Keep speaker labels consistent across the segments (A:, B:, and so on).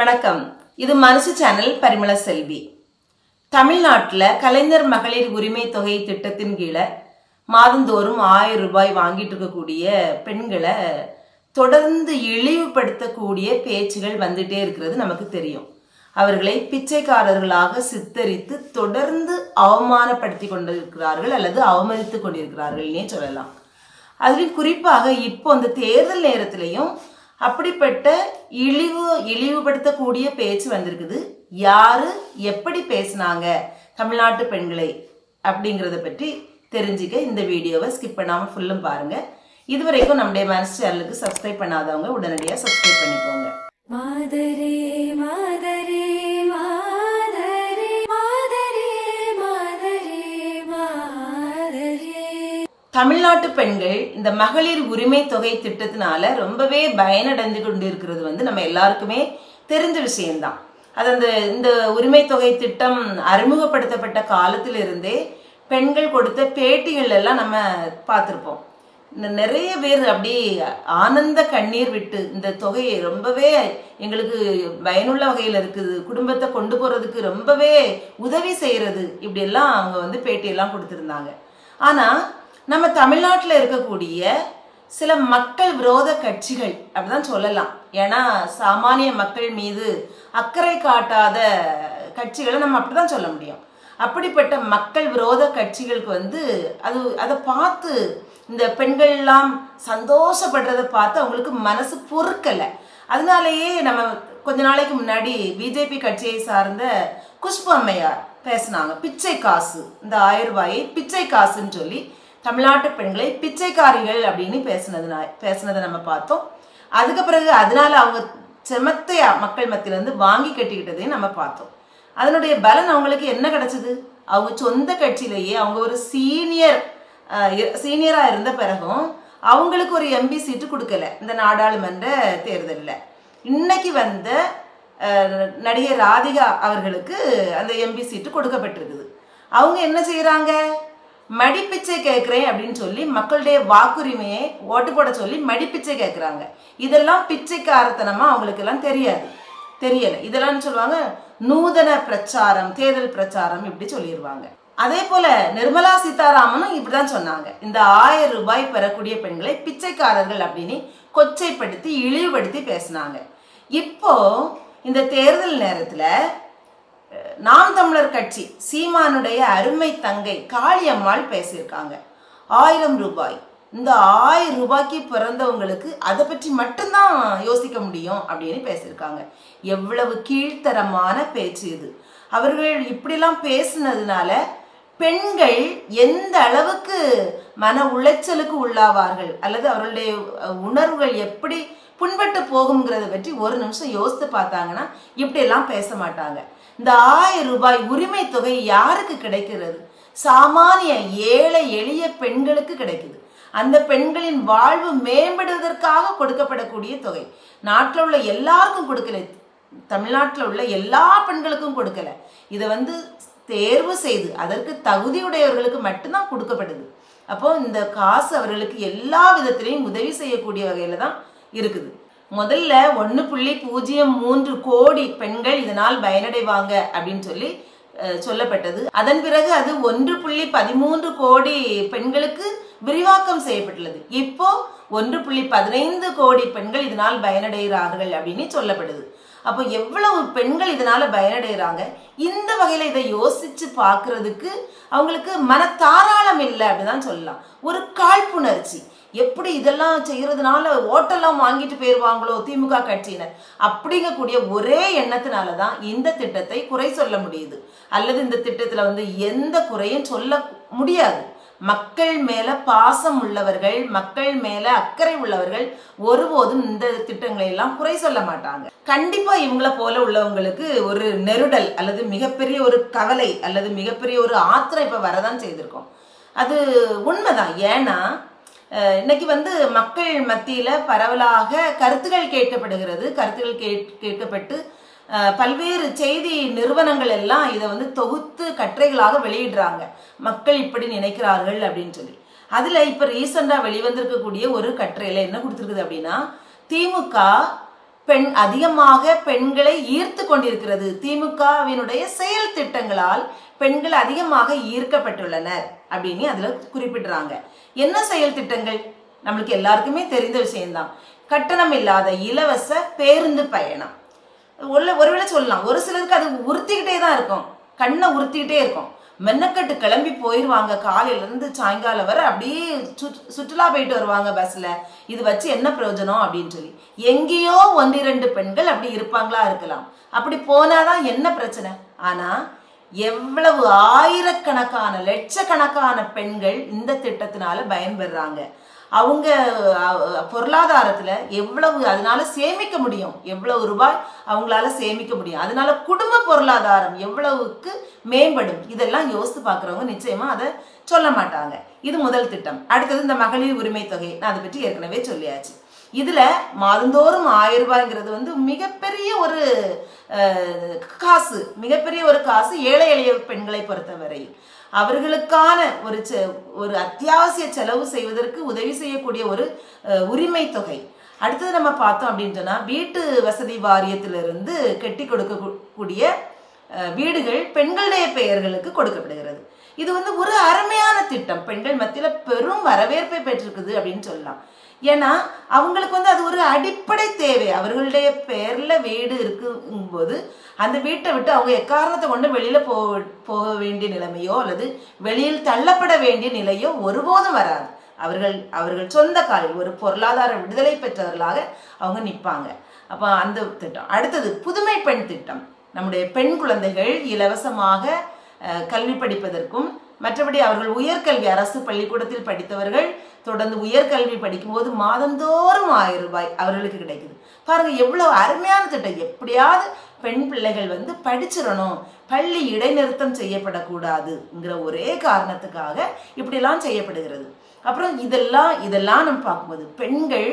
A: வணக்கம். இது மனசு சேனல் பரிமள செல்வி. தமிழ்நாட்டில் கலைஞர் மகளிர் உரிமை தொகை திட்டத்தின் கீழே மாதந்தோறும் ஆயிரம் ரூபாய் வாங்கிட்டு இருக்கக்கூடிய பெண்களை தொடர்ந்து இழிவுபடுத்தக்கூடிய பேச்சுகள் வந்துட்டே இருக்கிறது நமக்கு தெரியும். அவர்களை பிச்சைக்காரர்களாக சித்தரித்து தொடர்ந்து அவமானப்படுத்தி கொண்டிருக்கிறார்கள் அல்லது அவமதித்து கொண்டிருக்கிறார்கள்னே சொல்லலாம். அதிலும் குறிப்பாக இப்போ அந்த தேர்தல் நேரத்திலையும் அப்படிப்பட்ட இழிவு இழிவுபடுத்தக்கூடிய பேச்சு வந்திருக்குது. யாரு எப்படி பேசுனாங்க தமிழ்நாட்டு பெண்களை அப்படிங்கிறத பற்றி தெரிஞ்சுக்க இந்த வீடியோவை ஸ்கிப் பண்ணாமல் ஃபுல்லும் பாருங்க. இதுவரைக்கும் நம்முடைய மனசு சேனலுக்கு சப்ஸ்கிரைப் பண்ணாதவங்க உடனடியாக சப்ஸ்கிரைப் பண்ணிக்கோங்க.
B: மாதரே மாதரே.
A: தமிழ்நாட்டு பெண்கள் இந்த மகளிர் உரிமை தொகை திட்டத்தினால ரொம்பவே பயனடைந்து கொண்டு இருக்கிறது வந்து நம்ம எல்லாருக்குமே தெரிஞ்ச விஷயம்தான். அது அந்த இந்த உரிமை தொகை திட்டம் அறிமுகப்படுத்தப்பட்ட காலத்திலிருந்தே பெண்கள் கொடுத்த பேட்டிகள் எல்லாம் நம்ம பார்த்துருப்போம். இந்த நிறைய பேர் அப்படி ஆனந்த கண்ணீர் விட்டு இந்த தொகையை ரொம்பவே எங்களுக்கு பயனுள்ள வகையில் இருக்குது குடும்பத்தை கொண்டு போகிறதுக்கு ரொம்பவே உதவி செய்கிறது இப்படியெல்லாம் அவங்க வந்து பேட்டியெல்லாம் கொடுத்துருந்தாங்க. ஆனால் நம்ம தமிழ்நாட்டில் இருக்கக்கூடிய சில மக்கள் விரோத கட்சிகள் அப்படிதான் சொல்லலாம். ஏன்னா சாமானிய மக்கள் மீது அக்கறை காட்டாத கட்சிகளை நம்ம அப்படிதான் சொல்ல முடியும். அப்படிப்பட்ட மக்கள் விரோத கட்சிகளுக்கு வந்து அது அதை பார்த்து இந்த பெண்கள்லாம் சந்தோஷப்படுறதை பார்த்து அவங்களுக்கு மனசு பொறுக்கலை. அதனாலேயே நம்ம கொஞ்ச நாளைக்கு முன்னாடி பிஜேபி கட்சியை சார்ந்த குஷ்பு அம்மையார் பேசினாங்க. பிச்சை காசு இந்த ஆயிரம் ரூபாயை பிச்சை காசுன்னு சொல்லி தமிழ்நாட்டு பெண்களை பிச்சைக்காரிகள் அப்படின்னு பேசினதுனா பேசினதை நம்ம பார்த்தோம். அதுக்கு பிறகு அதனால அவங்க செமத்தையா மக்கள் மத்தியிலேருந்து வாங்கி கட்டிக்கிட்டதையும் நம்ம பார்த்தோம். அதனுடைய பலன் அவங்களுக்கு என்ன கிடைச்சது? அவங்க சொந்த கட்சியிலேயே அவங்க ஒரு சீனியர் சீனியராக இருந்த பிறகும் அவங்களுக்கு ஒரு எம்பி சீட்டு கொடுக்கல. இந்த நாடாளுமன்ற தேர்தலில். இன்னைக்கு வந்த நடிகை ராதிகா அவர்களுக்கு அந்த எம்பி சீட்டு கொடுக்கப்பட்டிருக்குது. அவங்க என்ன செய்கிறாங்க மடிப்பிச்சை கேட்குறேன் அப்படின்னு சொல்லி மக்களுடைய வாக்குரிமையை ஓட்டு போட சொல்லி மடிப்பிச்சை கேட்குறாங்க. இதெல்லாம் பிச்சைக்காரத்தனமாக அவங்களுக்கெல்லாம் தெரியாது. தெரியலை. இதெல்லாம் சொல்லுவாங்க? நூதன பிரச்சாரம் தேர்தல் பிரச்சாரம் இப்படி சொல்லிடுவாங்க அதே போல நிர்மலா சீதாராமனும் இப்படிதான் சொன்னாங்க. இந்த ஆயிரம் ரூபாய் பெறக்கூடிய பெண்களை பிச்சைக்காரர்கள் அப்படின்னு கொச்சைப்படுத்தி இழிவுபடுத்தி பேசினாங்க. இப்போ இந்த தேர்தல் நேரத்தில் நாம் தமிழர் கட்சி சீமானுடைய அருமை தங்கை காளியம்மாள் பேசியிருக்காங்க. ஆயிரம் ரூபாய். இந்த ஆயிரம் ரூபாய்க்கு பிறந்தவங்களுக்கு அதை பற்றி மட்டும்தான் யோசிக்க முடியும் அப்படின்னு பேசியிருக்காங்க. எவ்வளவு கீழ்த்தரமான பேச்சு இது. அவர்கள் இப்படிலாம் பேசினதுனால பெண்கள் எந்த அளவுக்கு மன உளைச்சலுக்கு உள்ளாவார்கள்? அல்லது அவர்களுடைய உணர்வுகள் எப்படி புண்பட்டு போகுங்கிறத பற்றி ஒரு நிமிஷம் யோசித்து பார்த்தாங்கன்னா இப்படியெல்லாம் பேச மாட்டாங்க. இந்த ஆயிரம் ரூபாய் உரிமை தொகை யாருக்கு கிடைக்கிறது? சாமானிய ஏழை எளிய பெண்களுக்கு கிடைக்குது. அந்த பெண்களின் வாழ்வு மேம்படுவதற்காக கொடுக்கப்படக்கூடிய தொகை. நாட்டில் உள்ள எல்லாருக்கும் கொடுக்கல. தமிழ்நாட்டில் உள்ள எல்லா பெண்களுக்கும் கொடுக்கல. இதை வந்து தேர்வு செய்து அதற்கு தகுதியுடையவர்களுக்கு மட்டும்தான் கொடுக்கப்படுது. அப்போ இந்த காசு அவர்களுக்கு எல்லா விதத்திலையும் உதவி செய்யக்கூடிய வகையில தான் இருக்குது. முதல்ல ஒன்று புள்ளி பூஜ்ஜியம் மூன்று கோடி பெண்கள் இதனால் பயனடைவாங்க அப்படின்னு சொல்லி சொல்லப்பட்டது. அதன் பிறகு அது ஒன்று புள்ளி பதிமூன்று கோடி பெண்களுக்கு விரிவாக்கம் செய்யப்பட்டுள்ளது. இப்போ ஒன்று புள்ளி பதினைந்து கோடி பெண்கள் இதனால் பயனடைகிறார்கள் அப்படின்னு சொல்லப்படுது. அப்போ எவ்வளவு பெண்கள் இதனால பயனடைகிறாங்க? இந்த வகையில் இதை யோசிச்சு பார்க்கறதுக்கு அவங்களுக்கு மனத்தாராளம் இல்லை அப்படிதான் சொல்லலாம். ஒரு காழ்ப்புணர்ச்சி. எப்படி இதெல்லாம் செய்யறதுனால ஓட்டெல்லாம் வாங்கிட்டு போயிருவாங்களோ திமுக கட்சியினர்? அப்படிங்கக்கூடிய ஒரே எண்ணத்தினால தான் இந்த திட்டத்தை குறை சொல்ல முடியுது. அல்லது இந்த திட்டத்துல வந்து எந்த குறையும் சொல்ல முடியாது. மக்கள் மேல பாசம் உள்ளவர்கள் மக்கள் மேல அக்கறை உள்ளவர்கள் ஒருபோதும் இந்த திட்டங்களை எல்லாம் குறை சொல்ல மாட்டாங்க. கண்டிப்பா இவங்கள போல உள்ளவங்களுக்கு ஒரு நெருடல் அல்லது மிகப்பெரிய ஒரு கவலை அல்லது மிகப்பெரிய ஒரு ஆத்திரம் இப்ப வரதான் செய்திருக்கோம். அது உண்மைதான். ஏன்னா இன்னைக்கு வந்து மக்கள் மத்தியில் பரவலாக கருத்துக்கள் கேட்கப்படுகிறது. கருத்துக்கள் கேட் கேட்கப்பட்டு பல்வேறு செய்தி நிறுவனங்கள் எல்லாம் இதை வந்து தொகுத்து கட்டுரைகளாக வெளியிடுறாங்க. மக்கள் இப்படி நினைக்கிறார்கள் அப்படின்னு சொல்லி. அதில் இப்போ ரீசெண்டாக வெளிவந்திருக்கக்கூடிய ஒரு கட்டுரையில் என்ன கொடுத்துருக்குது அப்படின்னா திமுக பெண் அதிகமாக பெண்களை ஈர்த்து கொண்டிருக்கிறது. திமுகவினுடைய செயல் திட்டங்களால் பெண்கள் அதிகமாக ஈர்க்கப்பட்டுள்ளனர் அப்படின்னு அதில் குறிப்பிடுறாங்க. என்ன செயல் திட்டங்கள்? நம்மளுக்கு எல்லாருக்குமே தெரிந்த விஷயம்தான். கட்டணம் இல்லாத இலவச பேருந்து பயணம். உள்ள ஒருவேளை சொல்லலாம். ஒரு சிலருக்கு அது உறுத்திக்கிட்டே தான் இருக்கும். கண்ணை உறுத்திக்கிட்டே இருக்கும். மென்னக்கட்டு கிளம்பி போயிடுவாங்க காலையிலேருந்து சாயங்காலம் வரை அப்படியே சுற்று சுற்றுலா போயிட்டு வருவாங்க பஸ்ஸில் இது வச்சு என்ன பிரயோஜனம் அப்படின்னு சொல்லி. எங்கேயோ ஒன்றிரண்டு பெண்கள் அப்படி இருப்பாங்களா இருக்கலாம். அப்படி போனாதான் என்ன பிரச்சனை? ஆனால் எவ்வளவு ஆயிரக்கணக்கான லட்சக்கணக்கான பெண்கள் இந்த திட்டத்தினால பயன்பெறாங்க. அவங்க பொருளாதாரத்தில் எவ்வளவு அதனால சேமிக்க முடியும். எவ்வளவு ரூபாய் அவங்களால சேமிக்க முடியும். அதனால குடும்ப பொருளாதாரம் எவ்வளவுக்கு மேம்படும்? இதெல்லாம் யோசித்து பார்க்குறவங்க நிச்சயமாக அதை சொல்ல மாட்டாங்க. இது முதல் திட்டம். அடுத்தது இந்த மகளிர் உரிமை தொகை நான் அதை பற்றி ஏற்கனவே சொல்லியாச்சு. இதில் மாதந்தோறும் ஆயிரம் ரூபாய்ங்கிறது வந்து மிகப்பெரிய ஒரு காசு மிகப்பெரிய ஒரு காசு ஏழை எளிய பெண்களை பொறுத்தவரை அவர்களுக்கான ஒரு செ- ஒரு அத்தியாவசிய செலவு செய்வதற்கு உதவி செய்யக்கூடிய ஒரு உரிமை தொகை. அடுத்தது நம்ம பார்த்தோம் அப்படின்னு சொன்னால் வீட்டு வசதி வாரியத்திலிருந்து கட்டி கொடுக்கக்கூடிய வீடுகள் பெண்களுடைய பெயர்களுக்கு கொடுக்கப்படுகிறது. இது வந்து ஒரு அருமையான திட்டம். பெண்கள் மத்தியில் பெரும் வரவேற்பை பெற்றிருக்குது அப்படின்னு சொல்லலாம். ஏன்னா அவங்களுக்கு வந்து அது ஒரு அடிப்படை தேவை. அவர்களுடைய பேரில் வீடு இருக்கும்போது அந்த வீட்டை விட்டு அவங்க எக்காரணத்தை கொண்டு வெளியில் போ போக வேண்டிய நிலைமையோ அல்லது வெளியில் தள்ளப்பட வேண்டிய நிலையோ ஒருபோதும் வராது. அவர்கள் அவர்கள் சொந்த காலில் ஒரு பொருளாதார விடுதலை பெற்றவர்களாக அவங்க நிற்பாங்க அப்போ அந்த திட்டம். அடுத்தது புதுமை பெண் திட்டம். நம்முடைய பெண் குழந்தைகள் இலவசமாக கல்வி படிப்பதற்கும் மற்றபடி அவர்கள் உயர்கல்வி அரசு பள்ளிக்கூடத்தில் படித்தவர்கள் தொடர்ந்து உயர்கல்வி படிக்கும்போது மாதந்தோறும் ஆயிரம் ரூபாய் அவர்களுக்கு கிடைக்குது. பாருங்கள் எவ்வளோ அருமையான திட்டம். எப்படியாவது பெண் பிள்ளைகள் வந்து படிச்சிடணும். பள்ளி இடைநிறுத்தம் செய்யப்படக்கூடாதுங்கிற ஒரே காரணத்துக்காக இப்படிலாம் செய்யப்படுகிறது. அப்புறம் இதெல்லாம் இதெல்லாம் நம்ம பார்க்கும்போது பெண்கள்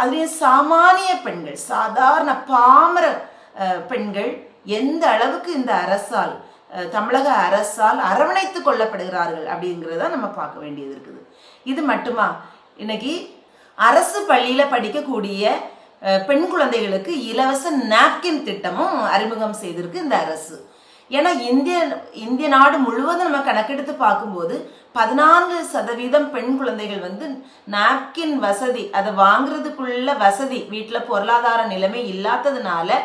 A: அதுலேயும் சாமானிய பெண்கள் சாதாரண பாமர பெண்கள் எந்த அளவுக்கு இந்த அரசால் தமிழக அரசால் அரவணைத்து கொள்ளப்படுகிறார்கள் அப்படிங்கிறத நம்ம பார்க்க வேண்டியது இருக்குது. இது மட்டுமா? இன்னைக்கு அரசு பள்ளியில் படிக்கக்கூடிய பெண் குழந்தைகளுக்கு இலவச நாப்கின் திட்டமும் அறிமுகம் செய்திருக்கு இந்த அரசு. ஏன்னா இந்திய இந்திய நாடு முழுவதும் நம்ம கணக்கெடுத்து பார்க்கும்போது பதினான்கு சதவீதம் பெண் குழந்தைகள் வந்து நாப்கின் வசதி அதை வாங்குறதுக்குள்ள வசதி வீட்டில் பொருளாதார நிலைமை இல்லாததுனால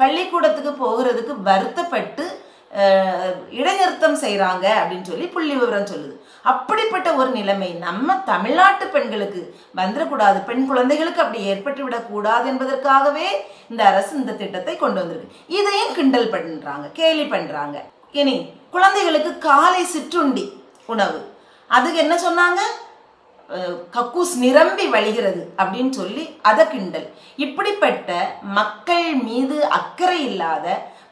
A: பள்ளிக்கூடத்துக்கு போகிறதுக்கு வருத்தப்பட்டு இடைநிறுத்தம் செய்கிறாங்க அப்படின்னு சொல்லி புள்ளி விவரம் சொல்லுது. அப்படிப்பட்ட ஒரு நிலைமை நம்ம தமிழ்நாட்டு பெண்களுக்கு வந்துடக்கூடாது. பெண் குழந்தைகளுக்கு அப்படி ஏற்பட்டு விடக்கூடாது என்பதற்காகவே இந்த அரசு இந்த திட்டத்தை கொண்டு வந்திருக்கு. இதையும் கிண்டல் பண்ணுறாங்க கேலி பண்ணுறாங்க இனி குழந்தைகளுக்கு காலை சிற்றுண்டி உணவு. அதுக்கு என்ன சொன்னாங்க? கக்கூஸ் நிரம்பி வழிகிறது அப்படின்னு சொல்லி அதை கிண்டல். இப்படிப்பட்ட மக்கள் மீது அக்கறை இல்லாத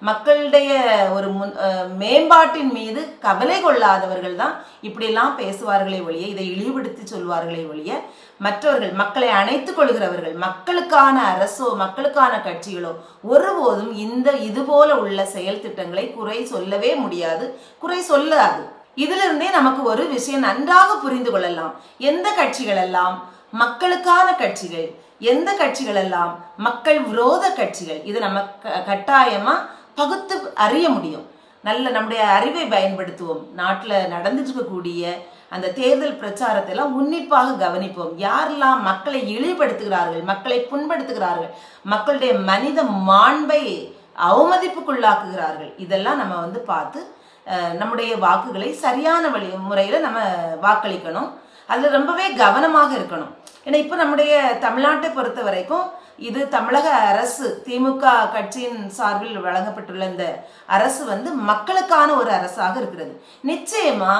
A: மக்களுடைய ஒரு முன் மேம்பாட்டின் மீது கவலை கொள்ளாதவர்கள் தான் இப்படியெல்லாம் பேசுவார்களே ஒழிய இதை இழிவுபடுத்தி சொல்வார்களே ஒழிய மற்றவர்கள் மக்களை அணைத்துக் கொள்கிறவர்கள் மக்களுக்கான அரசோ மக்களுக்கான கட்சிகளோ ஒருபோதும் இந்த இதுபோல உள்ள செயல் திட்டங்களை குறை சொல்லவே முடியாது குறை சொல்லாது. இதிலிருந்தே நமக்கு ஒரு விஷயம் நன்றாக புரிந்து கொள்ளலாம். எந்த கட்சிகள் எல்லாம் மக்களுக்கான கட்சிகள் எந்த கட்சிகள் எல்லாம் மக்கள் விரோத கட்சிகள் இது நம்ம கட்டாயமா பகுத்து அறிய முடியும். நல்ல நம்முடைய அறிவை பயன்படுத்துவோம். நாட்டில் நடந்துட்டு இருக்கக்கூடிய அந்த தேர்தல் பிரச்சாரத்தை எல்லாம் உன்னிப்பாக கவனிப்போம். யாரெல்லாம் மக்களை இழிவுபடுத்துகிறார்கள் மக்களை புண்படுத்துகிறார்கள் மக்களுடைய மனித மாண்பை அவமதிப்புக்குள்ளாக்குகிறார்கள் இதெல்லாம் நம்ம வந்து பார்த்து நம்முடைய வாக்குகளை சரியான வழி முறையில் நம்ம வாக்களிக்கணும். அதில் ரொம்பவே கவனமாக இருக்கணும். ஏன்னா இப்போ நம்முடைய தமிழ்நாட்டை பொறுத்த வரைக்கும் இது தமிழக அரசு திமுக கட்சியின் சார்பில் வழங்கப்பட்டுள்ள இந்த அரசு வந்து மக்களுக்கான ஒரு அரசாக இருக்கிறது. நிச்சயமா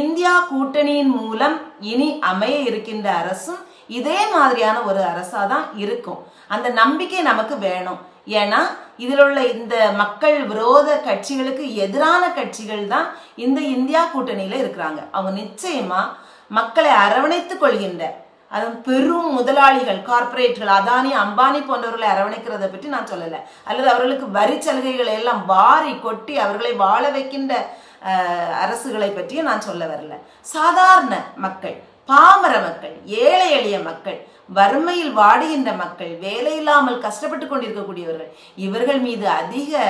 A: இந்தியா கூட்டணியின் மூலம் இனி அமைய இருக்கின்ற அரசும் இதே மாதிரியான ஒரு அரசா தான் இருக்கும். அந்த நம்பிக்கை நமக்கு வேணும். ஏன்னா இதில் உள்ள இந்த மக்கள் விரோத கட்சிகளுக்கு எதிரான கட்சிகள் தான் இந்த இந்தியா கூட்டணியில இருக்கிறாங்க. அவங்க நிச்சயமா மக்களை அரவணைத்துக் கொள்கின்ற அதுவும் பெரும் முதலாளிகள் கார்ப்பரேட்கள் அதானி அம்பானி போன்றவர்களை அரவணைக்கிறதை பற்றி நான் சொல்லலை. அல்லது அவர்களுக்கு வரி சலுகைகளை எல்லாம் வாரி கொட்டி அவர்களை வாழ வைக்கின்ற அரசுகளை பற்றியும் நான் சொல்ல வரல. சாதாரண மக்கள் பாமர மக்கள் ஏழை எளிய மக்கள் வறுமையில் வாடுகின்ற மக்கள் வேலையில்லாமல் கஷ்டப்பட்டு கொண்டிருக்கக்கூடியவர்கள் இவர்கள் மீது அதிக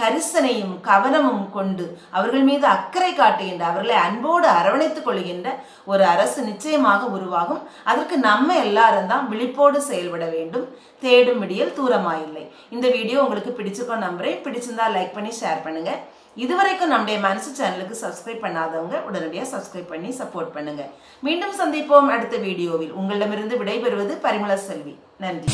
A: கரிசனையும் கவனமும் கொண்டு அவர்கள் மீது அக்கறை காட்டுகின்ற அவர்களை அன்போடு அரவணைத்துக் கொள்கின்ற ஒரு அரசு நிச்சயமாக உருவாகும். அதற்கு நம்ம எல்லாரும் தான் விழிப்போடு செயல்பட வேண்டும். தேடும் விடியல் தூரமாயில்லை. இந்த வீடியோ உங்களுக்கு பிடிச்சிருக்கோம் நம்புறேன். பிடிச்சிருந்தா லைக் பண்ணி ஷேர் பண்ணுங்கள் இதுவரைக்கும் நம்முடைய மனசு சேனலுக்கு சப்ஸ்கிரைப் பண்ணாதவங்க உடனடியாக சப்ஸ்கிரைப் பண்ணி சப்போர்ட் பண்ணுங்க. மீண்டும் சந்திப்போம் அடுத்த வீடியோவில். உங்களிடமிருந்து விடைபெறுவது பரிமள செல்வி. நன்றி.